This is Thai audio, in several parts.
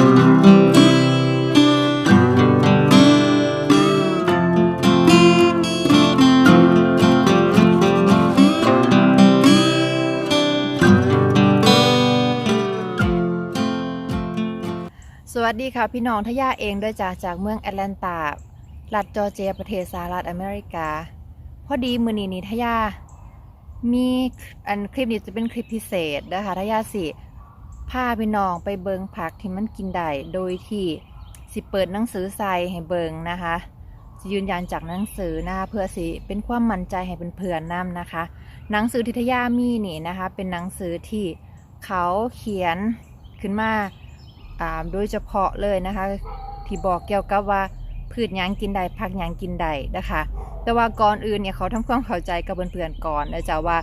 สวัสดีค่ะพี่น้องทยาเองด้วยจากจากเมืองแอตแลนตารัฐจอร์เจียประเทศสหรัฐอเมริกา พอดีมือนี้นิทยามีอันคลิปนี้จะเป็นคลิปพิเศษนะคะทยาสิ พาพี่น้องไปเบิงผักที่มันกินได้ โดยที่สิเปิดหนังสือใส่ให้เบิงนะคะจะยืนยันจากหนังสือนะคะเพื่อสิเป็นความมั่นใจให้เป็นเพื่อนๆนำนะคะ หนังสือที่ทยามีนี่นะคะ เป็นหนังสือที่เขาเขียนขึ้นมาอ่าโดยเฉพาะเลยนะคะ ที่บอกเกี่ยวกับว่าพืชหยังกินได้ผักหยังกินได้นะคะ แต่ว่าก่อนอื่นเนี่ยเขาทำความเข้าใจกับเพื่อนๆก่อนนะจ๊ะว่า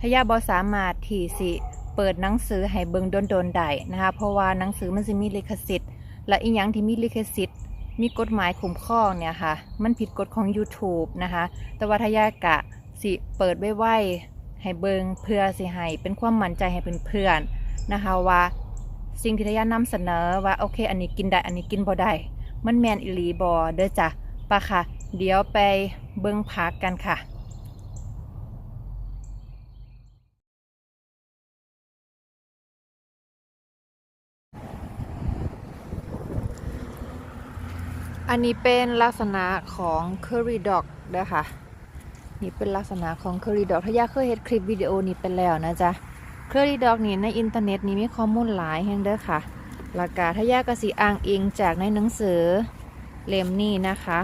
ทยาบอสามารถที่สิ เปิดหนังสือให้เบิ่งโดนๆได้นะคะเพราะว่าหนังสือมันจะมีลิขสิทธิ์ และอีกอย่างที่มีลิขสิทธิ์ มีกฎหมายคุ้มครองเนี่ยค่ะ มันผิดกฎของ YouTube นะคะ แต่ว่าทายากะสิเปิดไว้ไวให้เบิงเพื่อสิให้เป็นความมั่นใจให้เพื่อนๆนะคะว่าสิ่งที่ทายานำเสนอว่าโอเค อันนี้กินได้อันนี้กินบ่ได้มันแมนอิลีบอเด้อจ้ะปะค่ะ เดี๋ยวไปเบิ้งพักกันค่ะ อันนี้เป็นลักษณะของ Curry Dog เด้อค่ะนี่เป็นลักษณะของ Curry Dog ถ้ายาเคยเห็นคลิปวิดีโอนี้ไปแล้วนะจ๊ะเคอรี่ดอกนี่ในอินเทอร์เน็ตนี่มีข้อมูลหลายแห่งเด้อค่ะหลักการทายากสีอ้างอิงจากในหนังสือเล่มนี้นะคะ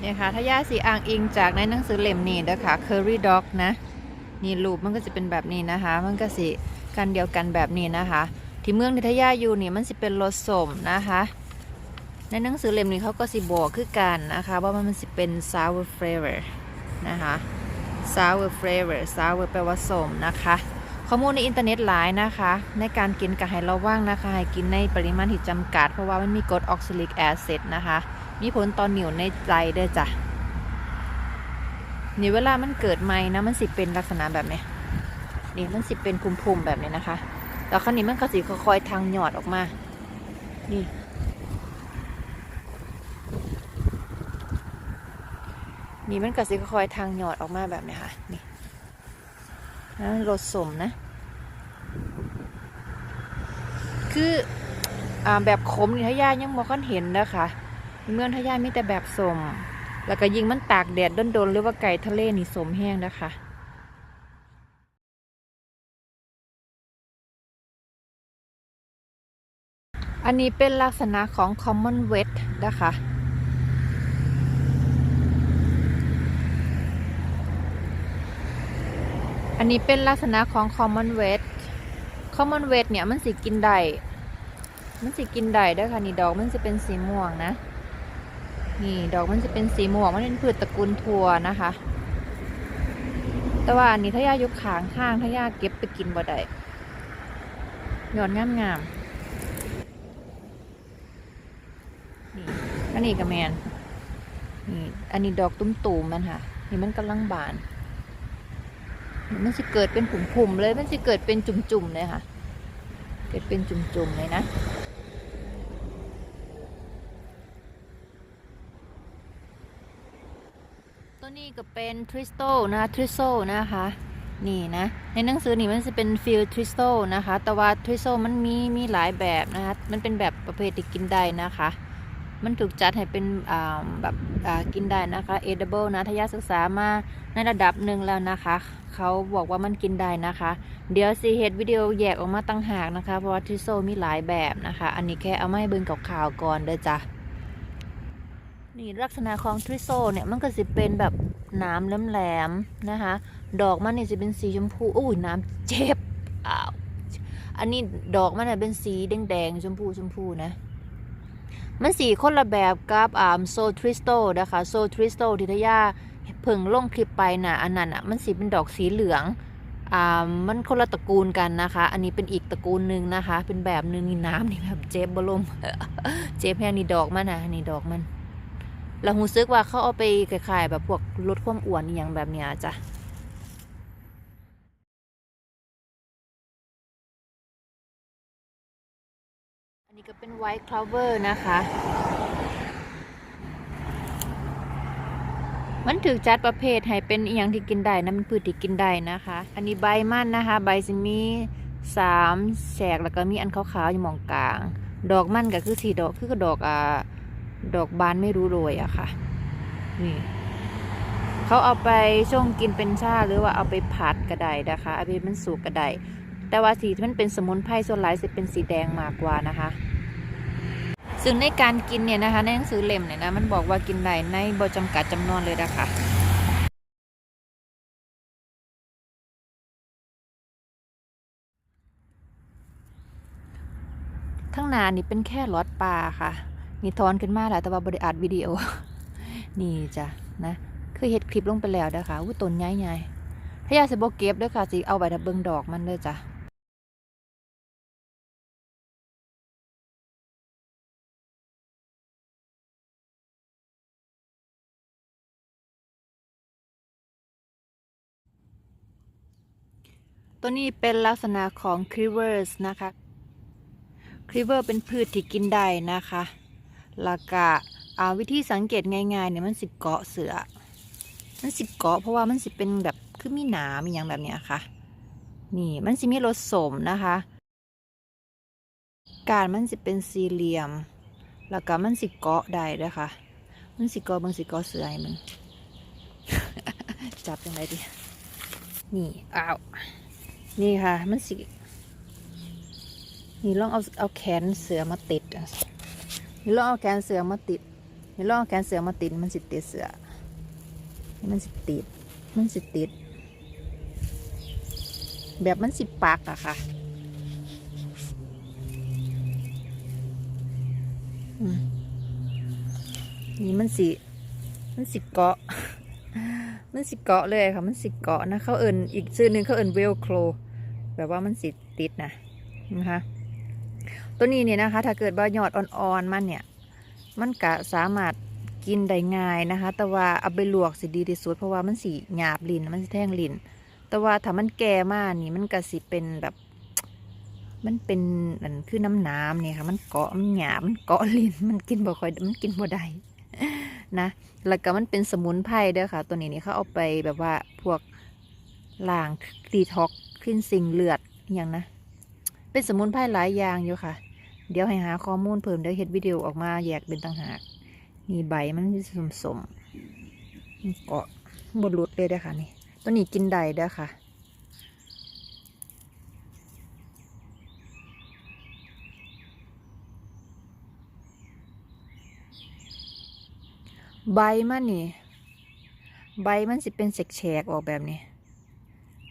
เนี่ยค่ะทายากสีอ้างอิงจากในหนังสือเล่มนี้เด้อค่ะเคอรี่ดอกนะนี่รูปมันก็จะเป็นแบบนี้นะคะ มันก็สิกันเดียวกันแบบนี้นะคะ ที่เมืองที่ทายาอยู่นี่มันสิเป็นรสสมนะคะ ในหนังสือเล่มนี้เขาก็สิบอกคือกันนะคะ ว่ามันสิเป็น sour flavor นะคะ sour flavor sour แปลว่าสมนะคะ ข้อมูลในอินเทอร์เน็ตหลายนะคะ ในการกินก็ให้ระวังนะคะ ให้กินในปริมาณที่จำกัด เพราะว่ามันมีกรดออกซิลิกแอซิดนะคะ มีผลต่อนิ่วในใจด้อจ้ะนี่เวลามันเกิดใหม่นะมันสิเป็นลักษณะแบบนี้นี่มันสิเป็นพุ่มๆแบบนี้นะคะ แล้วคราวนี้มันก็สิค่อยๆทางหยอดออกมา นี่ นี่มันก็สิค่อยๆทางหยอดออกมาแบบนี้ค่ะ นี่นะรสสมนะ คืออ่าแบบขมนี่ทายายังบ่ค่อนเห็นนะคะเมื่อทายามีแต่แบบสม แล้วก็ยิงมันตากแดดโดนๆหรือว่าไก่ทะเลนี่สมแห้งนะคะอันนี้เป็นลักษณะของ common wet นะคะ อันนี้เป็นลักษณะของ common weight common wet เนี่ยมันสิกินได้มันสิกินได้ด้วยค่ะนี่ดอกมันจะเป็นสีม่วงนะ นี่ดอกมันจะเป็นสีม่วงมันเป็นพืชตระกูลถั่วนะคะ แต่ว่าอันนี้ถ้ายายกขางข้างถ้ายาเก็บไปกินบ่ได้หยอดงามงามนี่อันนี้กระแมนนี่อันนี้ดอกตุ้มๆมันค่ะ นี่มันกำลังบาน มันจะเกิดเป็นผุ่มๆเลย มันจะเกิดเป็นจุ่มๆเลยค่ะ เกิดเป็นจุ่มๆเลยนะตัวนี้ก็เป็นทริสโตนะทริสโซนะคะนี่นะในหนังสือนี่มันจะเป็นฟิลทริสโตนะคะ แต่ว่าทริสโซมันมีมีหลายแบบนะคะมันเป็นแบบประเภทที่กินได้นะคะ มันถูกจัดให้เป็นแบบกินได้นะคะ edible นะทายาศึกษามาในระดับหนึ่งแล้วนะคะ เขาบอกว่ามันกินได้นะคะ เดี๋ยวซีเฮดวิดีโอแยกออกมาตั้งหากนะคะ เพราะว่าทริโซมีหลายแบบนะคะ อันนี้แค่เอาไม้เบิ่งกับข่าวๆก่อนเด้อจ้ะนี่ลักษณะของทริโซเนี่ยมันก็จะเป็นแบบน้ำแหลมๆนะคะ ดอกมันเนี่ยจะเป็นสีชมพูอุ้ยน้ำเจ็บอ้าวอันนี้ดอกมันเนี่ยเป็นสีแดงๆชมพูชมพูนะ มันสีคนละแบบกับอ่าโซทริสโตนะคะโซทริสโตทิทยาเพิ่งลงคลิปไปนะอันนั้นอะมันสีเป็นดอกสีเหลืองอ่ามันคนละตระกูลกันนะคะ อันนี้เป็นอีกตระกูลหนึ่งนะคะ เป็นแบบหนึ่งนี่น้ำนี่แบบเจ็บบลมเจ็บแห้งนี่ดอกมันนะนี่ดอกมันเราหูซึกว่าเขาเอาไปขายแบบพวกลดความอ้วนอย่างแบบเนี้ยจ้ะ นี่ก็เป็นไวท์คลาเวอร์นะคะ มันถือจัดประเภทให้เป็นอหย่างที่กินได้นะมันพืชที่กินได้นะคะ อันนี้ใบมันนะคะ ใบจะมีสามแฉกแล้วก็มีอันขาวๆอยู่มองกลาง ดอกมันก็คือสีดอกคือดอกอ่าดอกบานไม่รู้โรยอะค่ะนี่เขาเอาไปช่วงกินเป็นชาหรือว่าเอาไปผัดก็ไดนะคะเอาไปมันสุกก็ไดแต่ว่าสีที่มันเป็นสมุนไพรส่วนหลายจะเป็นสีแดงมากกว่านะคะ ซึ่งในการกินเนี่ยนะคะในหนังสือเล่มเนี่ยนะมันบอกว่ากินได้ในบ่จำกัดจำนวนเลยนะคะข้างนานี่เป็นแค่รถปลาค่ะ นี่ทอนขึ้นมาแล้วแต่ว่าบริอัดวิดีโอ นี่จ้ะนะ คือเฮ็ดคลิปลงไปแล้วเด้อค่ะอู้ต้นใหญ่ๆถ้าอยากสิบ่เก็บด้อค่ะสิเอาไปถ้าเบิงดอกมันเด้อจ้ะ ตัวนี้เป็นลักษณะของ Cleavers นะคะ Cleaver เป็นพืชที่กินได้นะคะแล้วก็อ่าวิธีสังเกตง่ายๆเนี่ยมันสิเกาะเสือ มันสิเกาะเพราะว่ามันสิเป็นแบบคือมีหนามอย่างแบบเนี้ยค่ะ นี่มันสิมีรสสมนะคะ การมันสิเป็นสี่เหลี่ยม แล้วก็มันสิเกาะได้ด้วยค่ะ มันสิเกาะมันสิเกาะเสือให้มัน จับยังไงดี นี่อ้าว นี่ค่ะ มันสิ นี่ลองเอาเอาแขนเสือมาติดนี่ลองเอาแขนเสือมาติดนี่ลองเอาแขนเสือมาติด มันสิติดเสือ มันสิติด มันสิติด แบบมันสิปักอะค่ะอืมนี่มันสิ มันสิเกาะ มันสิเกาะเลยค่ะ มันสิเกาะนะ เขาเอินอีกชื่อหนึ่งเขาเอินเวลโคร แบบว่ามันสิติดนะนะคะตัวนี้เนี่ยนะคะ ถ้าเกิดว่ายอดอ่อนๆมันเนี่ย มันก็สามารถกินได้ง่ายนะคะ แต่ว่าเอาไปลวกสิดีที่สุดเพราะว่ามันสีหยาบลิ้นมันสิแท่งลิ้นแต่ว่าถ้ามันแก่มากนี่มันก็สิเป็นแบบ มันเป็นอันคือน้ำน้ำเนี่ยค่ะมันเกาะมันหยาบมันเกาะลิ้นมันกินบ่ค่อยมันกินบ่ได้นะแล้วก็มันเป็นสมุนไพรเด้อค่ะ ตัวนี้นี่เขาเอาไปแบบว่าพวกล้างดีท็อก ขึ้นสิ่งเลือดอย่างนะ เป็นสมุนไพรหลายอย่างอยู่ค่ะ เดี๋ยวให้หาข้อมูลเพิ่มเดี๋ยวเฮ็ดวิดีโอออกมาแยกเป็นต่างหากนี่ใบมันสมสมเกาะบดหลุดเลยเด้อค่ะนี่ตัวนี้กินได้เด้อค่ะใบมันนี่ ใบมันสิเป็นแฉกๆออกแบบนี้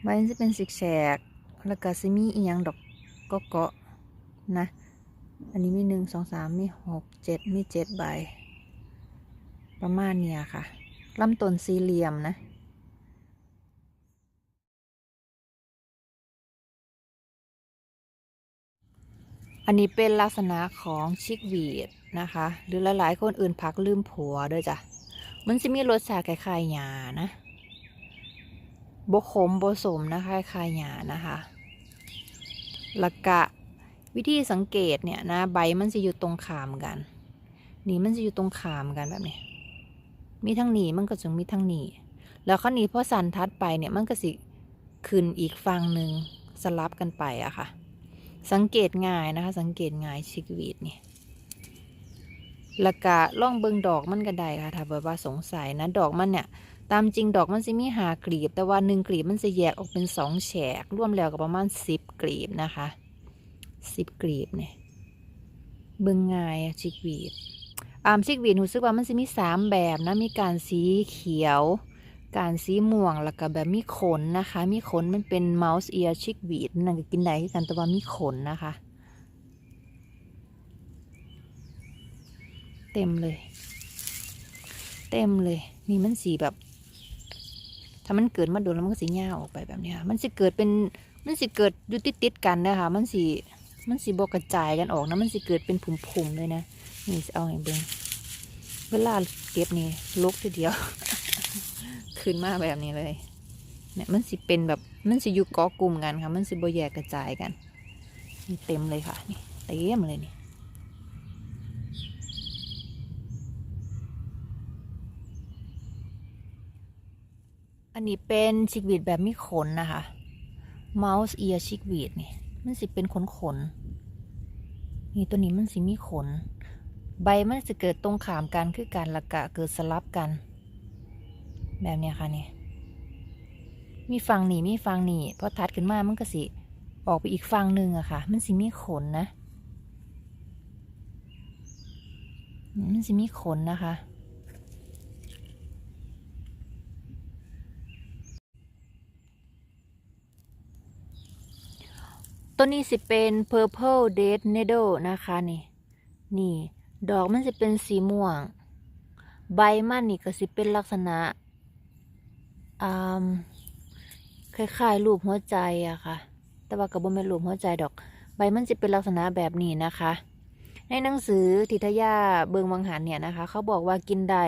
ใบมันสิเป็นแฉกแล้วก็สิมีอีหยังดอกก็เกาะๆนะ อันนี้มีหนึ่งสองสามมีหกเจ็ดมีเจ็ดใบ ประมาณเนี้ยค่ะลำต้นสี่เหลี่ยมนะอันนี้เป็นลักษณะของชิกวีดนะคะ หรือหลายๆ คนอื่นพักลืมผัวด้วยจ้ะ มันจะมีรสชาติคล้ายๆหยานะ บขมบสมนะคะคายหยานะคะล้วก็วิธีสังเกตเนี่ยนะใบมันจะอยู่ตรงขามกันนี่มันจะอยู่ตรงขามกันแบบนี้มีทั้งหนีมันก็จะมีทั้งหนีแล้วข้อนี้พอสันทัดไปเนี่ยมันก็สิขึ้นอีกฝั่งหนึ่งสลับกันไปอะค่ะ สังเกตง่ายนะคะ สังเกตง่ายชิกวีดนี่แล้วก็ล่องเบิงดอกมันก็ได้ค่ะถ้าแบบว่าสงสัยนะดอกมันเนี่ย ตามจริงดอกมันจะมีหากลีบ แต่ว่าหนึ่งกลีบมันจะแยกออกเป็นสองแฉกรวมแล้วก็ประมาณสิบกลีบนะคะสิบกลีบเนี่ยเบิงง่ายอะชิกวีดอามชิกวีดรู้สึกว่ามันจะมีสามแบบนะ มีการสีเขียว การสีม่วงแล้วก็แบบมีขนนะคะ มีขนมันเป็น mouse ear chickweed นั่นก็กินได้คือกันแต่ว่ามีขนนะคะ เต็มเลย เต็มเลยนี่มันสีแบบ ถ้ามันเกิดมาโดนแล้วมันก็สีเงาออกไปแบบนี้มันสิเกิดเป็น มันสิเกิดอยู่ติดติดกันนะคะ มันสีมันสีบกกระจายกันออกนะ มันสิเกิดเป็นผุ่มๆเลยนะ นี่เอาให้เบิ่งเวลาเก็บนี่ลกทีเดียว ขึ้นมาแบบนี้เลย เนี่ยมันสิเป็นแบบ มันสิอยู่กาะกลุ่มกันค่ะ มันสิบแยกกระจายกันนี่เต็มเลยค่ะ นี่เต็มเลยนี่ อันนี้เป็นชิกวีดแบบไมีขนนะคะ mouse ear ชิกวีดนี่ มันสิเป็นขนขน นี่ตัวนี้มันสิมีขน ใบมันจะเกิดตรงขามกันคือการละกะเกิดสลับกัน แบบนี้ค่ะนี่มีฟังนี่มีฟังนี่พอทัดขึ้นมามันก็สิ ออกไปอีกฟังหนึ่งอะค่ะ มันสิมีขนนะ มันสิมีขนนะคะ ตัวนี้สิเป็น purple date needle นะคะนี่ นี่ ดอกมันจะเป็นสีม่วง ใบมันนี่ก็สิเป็นลักษณะอ่าคล้ายๆรูปหัวใจอะค่ะ แต่ว่าก็บ่แม่นรูปหัวใจดอก ใบมันจะเป็นลักษณะแบบนี้นะคะ ในหนังสือทิทยาเบิงวังหันเนี่ยนะคะ เขาบอกว่ากินได้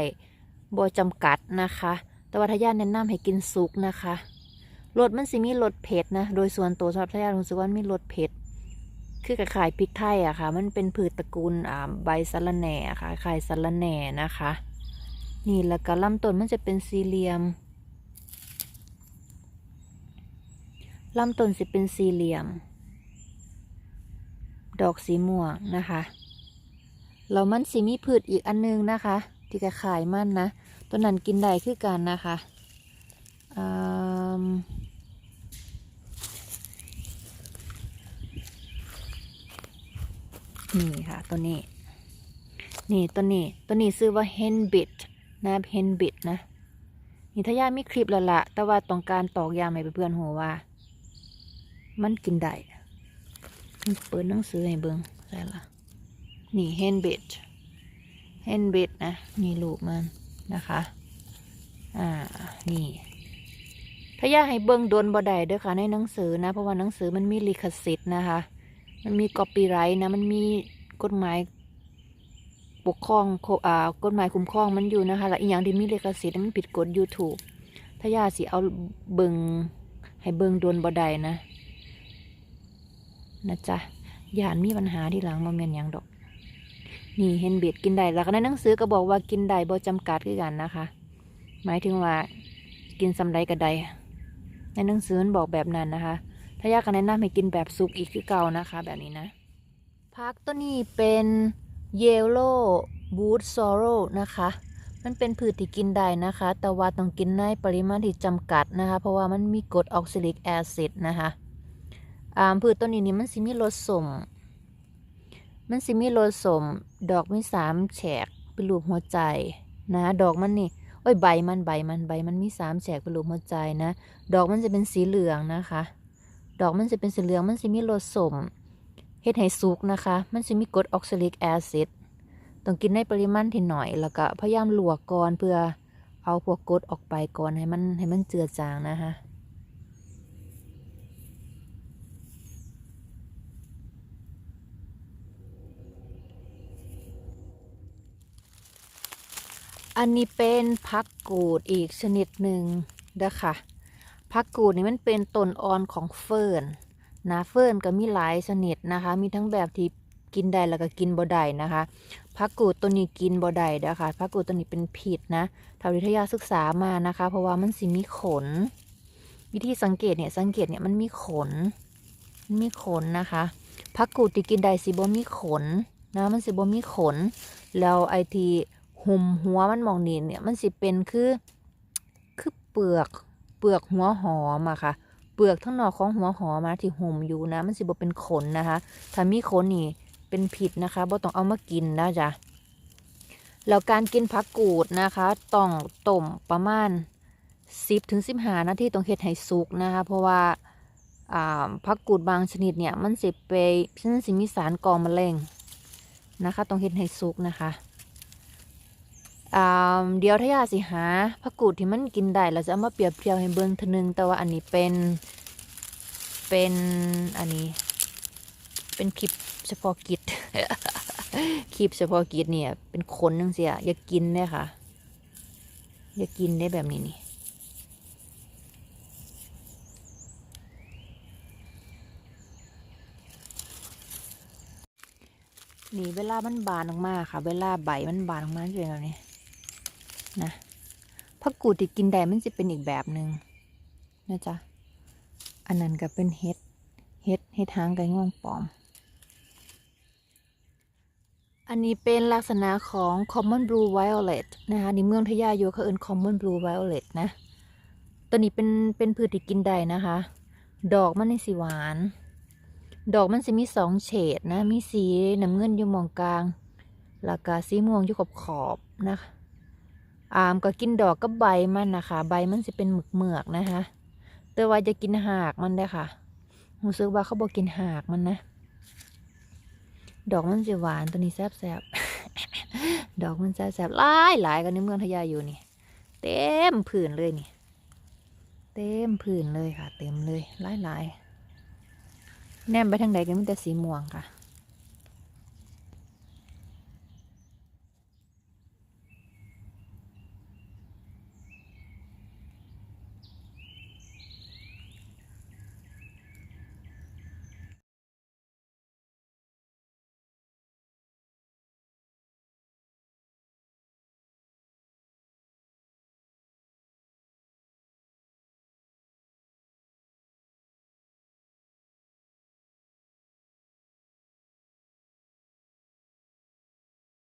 บ่จำกัดนะคะ แต่ว่าทยาแนะนำให้กินสุกนะคะ รสมันสิมีรสเผ็ดนะ โดยส่วนตัวสำหรับทายาทรู้สึกว่ามีรสเผ็ด คือคล้ายพริกไทยอะค่ะ มันเป็นพืชตระกูลอ่าใบสะระแหน่ค่ะคล้ายสะระแหน่นะคะ นี่แล้วก็ลำต้นมันจะเป็นสี่เหลี่ยมลำต้นสิเป็นสี่เหลี่ยม ดอกสีม่วงนะคะแล้วมันสิมีพืชอีกอันนึงนะคะ ที่จะขายมันนะตัวนั้นกินได้คือกันนะคะอื นี่ค่ะตัวนี้ นี่ตัวนี้ ตัวนี้ซื้อว่า hen bit นะ hen bit นะ นี่ถ้าย่ามีคลิปแล้วละแต่ว่าต้องการตอกย้ำให้เพื่อนหัวว่า มันกินได้เปิดหนังสือให้เบิงใช่ละนี่เฮนเบดเฮนเบดนะ นี่ลูกมันนะคะ อ่า นี่ถ้าอยากให้เบิ่งโดนบ่ได้ด้อค่ะในหนังสือนะ เพราะว่าหนังสือมันมีลิขสิทธิ์นะคะ มันมีกอปปี้ไรต์นะ มันมีกฎหมายปกครองอ่ากฎหมายคุ้มครองมันอยู่นะคะและอีกอย่างที่มีเลขสิทธิ์มันผิดกฎ YouTube ถ้าอยาสิเอาเบิงให้เบิงโดนบ่ได้นะ นะจ๊ะยานมีปัญหาที่หลังมาเมียนยังดอก นี่เห็นเบ็ดกินได้แล้วก็ในหนังสือก็บอกว่ากินได้บ่จำกัดคือกันนะคะ หมายถึงว่ากินสำไรก็ได้ในหนังสือมันบอกแบบนั้นนะคะ ถ้าอยากกันแนะนำให้กินแบบสุกอีกคือเก่านะคะ แบบนี้นะพักตัวนี้เป็นเยลโล่บูทซอโรนะคะ มันเป็นพืชที่กินได้นะคะ แต่ว่าต้องกินในปริมาณที่จำกัดนะคะ เพราะว่ามันมีกรดออกซิลิกแอซิดนะคะอ่าพืชต้นนี้นี่มันสิมีรสสมมันสิมีรสสมดอกมีสามแฉกเป็นรูปหัวใจนะดอกมันนี่โอ้ยใบมันใบมันใบมันมีสามแฉกเป็นรูปหัวใจนะ ดอกมันจะเป็นสีเหลืองนะคะ ดอกมันจะเป็นสีเหลืองมันสิมีรสสมเฮ็ดให้สุกนะคะ มันสิมีกรดออกซิลิกแอซิดต้องกินในปริมาณที่หน่อย แล้วก็พยายามลวกก่อนเพื่อเอาพวกกรดออกไปก่อนให้มันให้มันเจือจางนะคะอันนี้เป็นพักกูดอีกชนิดหนึ่งเด้อค่ะ พักกูดนี่มันเป็นต้นอ่อนของเฟิร์นนะเฟิร์นก็มีหลายชนิดนะคะ มีทั้งแบบที่กินได้แล้วก็กินบ่ได้นะคะพักกูดตัวนี้กินบ่ได้เด้อค่ะพักกูดตัวนี้เป็นผิดนะทาที่ทยาศึกษามานะคะ เพราะว่ามันสิมีขน วิธีสังเกตเนี่ยสังเกตเนี่ยมันมีขนมันมีขนนะคะพักกูดที่กินได้สิบ่มีขนนะมันสิบ่มีขน แล้วไอทีหุมหัวมันมองนี่เนี่ยมันสิเป็นคือคือเปลือก เปลือกหัวหอมอะค่ะ เปลือกทั้งนอกของหัวหอมนะที่ห่มอยู่นะ มันสิบ่เป็นขนนะคะ ถ้ามีขนนี่เป็นผิดนะคะบ่ต้องเอามากินนะจ๊ะแล้วการกินผักกูดนะคะต้องต้มประมาณ 10ถึง15นาทีต้องเฮ็ดให้สุกนะคะ เพราะว่าผักกูดบางชนิดเนี่ยมันสิไปมันสิมีสารก่อมะเร็งนะคะ ต้องเฮ็ดให้สุกนะคะ เดี๋ยวถ้ายาสิหาผักกูดที่มันกินได้เราจะเอามาเปรียบเทียบให้เบิ่งทอนึง แต่ว่าอันนี้เป็น เป็นอันนี้ เป็นคลิปเฉพาะกิจ คลิปเฉพาะกิจเนี่ย เป็นคนนึงเสียอย่ากินเนี่ยค่ะ อย่ากินได้แบบนี้นี่นี่เวลามันบานออกมาค่ะ เวลาใบมันบานออกมาจะเป็นแบบนี้ นะผักกูดที่กินได้มันจะเป็นอีกแบบหนึ่งนะจ๊ะ อันนั้นก็เป็นเห็ดเห็ดเห็ดหางไก่ง่วงปลอม อันนี้เป็นลักษณะของ common blue violet นะคะในเมืองทยาโยเขาเอิ้น common blue violet นะ ตัวนี้เป็น เป็นพืชที่กินได้นะคะ ดอกมันในสีหวาน ดอกมันจะมีสองเฉดนะ มีสีน้ำเงินอยู่มองกลาง แล้วก็สีม่วงอยู่ขอบขอบนะคะ อามก็กินดอกกับใบมันนะคะ ใบมันจะเป็นหมึกเมือกๆนะคะ แต่ว่าจะกินหากมันได้ค่ะรู้สึกว่าเขาบอกกินหากมันนะ ดอกมันจะหวานตัวนี้แซ่บๆดอกมันแซ่บๆหลายหลายกันในเมืองทยาอยู่นี่ เต็มผืนเลยนี่ เต็มผืนเลยค่ะ เต็มเลยหลายหลายๆแนมไปทางใดก็มีแต่สีม่วงค่ะ